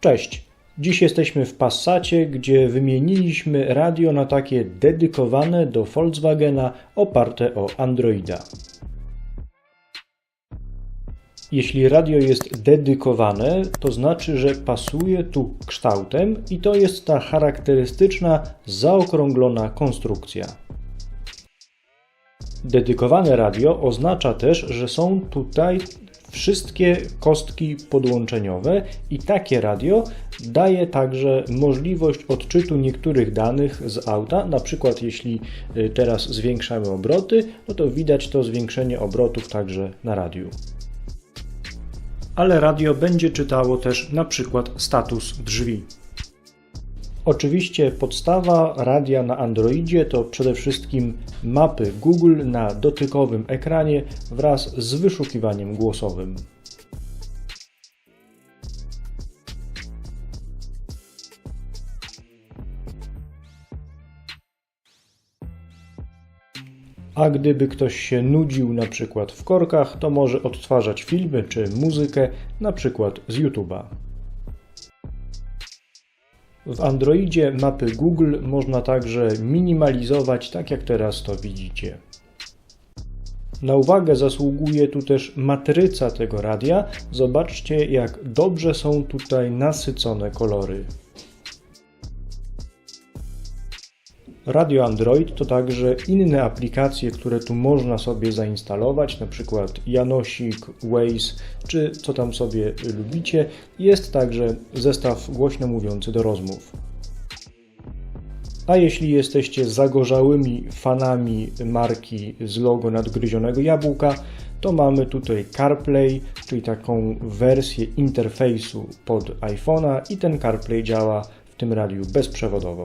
Cześć. Dziś jesteśmy w Passacie, gdzie wymieniliśmy radio na takie dedykowane do Volkswagena, oparte o Androida. Jeśli radio jest dedykowane, to znaczy, że pasuje tu kształtem i to jest ta charakterystyczna, zaokrąglona konstrukcja. Dedykowane radio oznacza też, że są tutaj wszystkie kostki podłączeniowe i takie radio daje także możliwość odczytu niektórych danych z auta, na przykład jeśli y, teraz zwiększamy obroty, no to widać to zwiększenie obrotów także na radiu. Ale radio będzie czytało też na przykład status drzwi. Oczywiście podstawa radia na Androidzie to przede wszystkim mapy Google na dotykowym ekranie wraz z wyszukiwaniem głosowym. A gdyby ktoś się nudził na przykład w korkach, to może odtwarzać filmy czy muzykę na przykład z YouTube'a. W Androidzie mapy Google można także minimalizować, tak jak teraz to widzicie. Na uwagę zasługuje tu też matryca tego radia. Zobaczcie, jak dobrze są tutaj nasycone kolory. Radio Android to także inne aplikacje, które tu można sobie zainstalować, na przykład Janosik, Waze, czy co tam sobie lubicie. Jest także zestaw głośno mówiący do rozmów. A jeśli jesteście zagorzałymi fanami marki z logo nadgryzionego jabłka, to mamy tutaj CarPlay, czyli taką wersję interfejsu pod iPhone'a i ten CarPlay działa w tym radiu bezprzewodowo.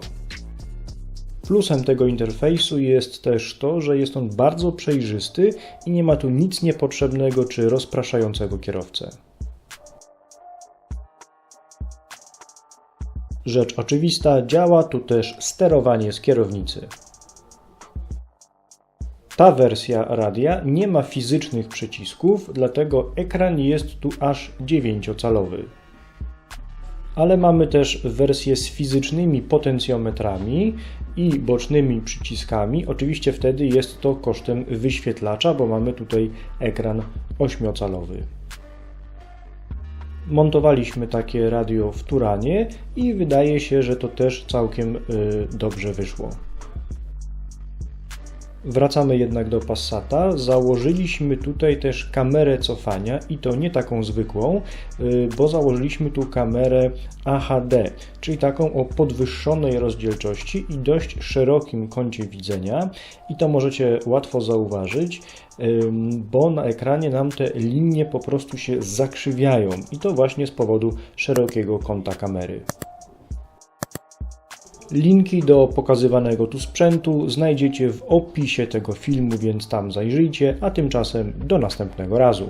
Plusem tego interfejsu jest też to, że jest on bardzo przejrzysty i nie ma tu nic niepotrzebnego czy rozpraszającego kierowcę. Rzecz oczywista, działa tu też sterowanie z kierownicy. Ta wersja radia nie ma fizycznych przycisków, dlatego ekran jest tu aż 9-calowy ale mamy też wersję z fizycznymi potencjometrami i bocznymi przyciskami. Oczywiście wtedy jest to kosztem wyświetlacza, bo mamy tutaj ekran 8-calowy. Montowaliśmy takie radio w Turanie i wydaje się, że to też całkiem y, dobrze wyszło. Wracamy jednak do Passata. Założyliśmy tutaj też kamerę cofania i to nie taką zwykłą, y, bo założyliśmy tu kamerę AHD, czyli taką o podwyższonej rozdzielczości i dość szerokim kącie widzenia. I to możecie łatwo zauważyć, bo na ekranie nam te linie po prostu się zakrzywiają i to właśnie z powodu szerokiego kąta kamery. Linki do pokazywanego tu sprzętu znajdziecie w opisie tego filmu, więc tam zajrzyjcie, a tymczasem do następnego razu.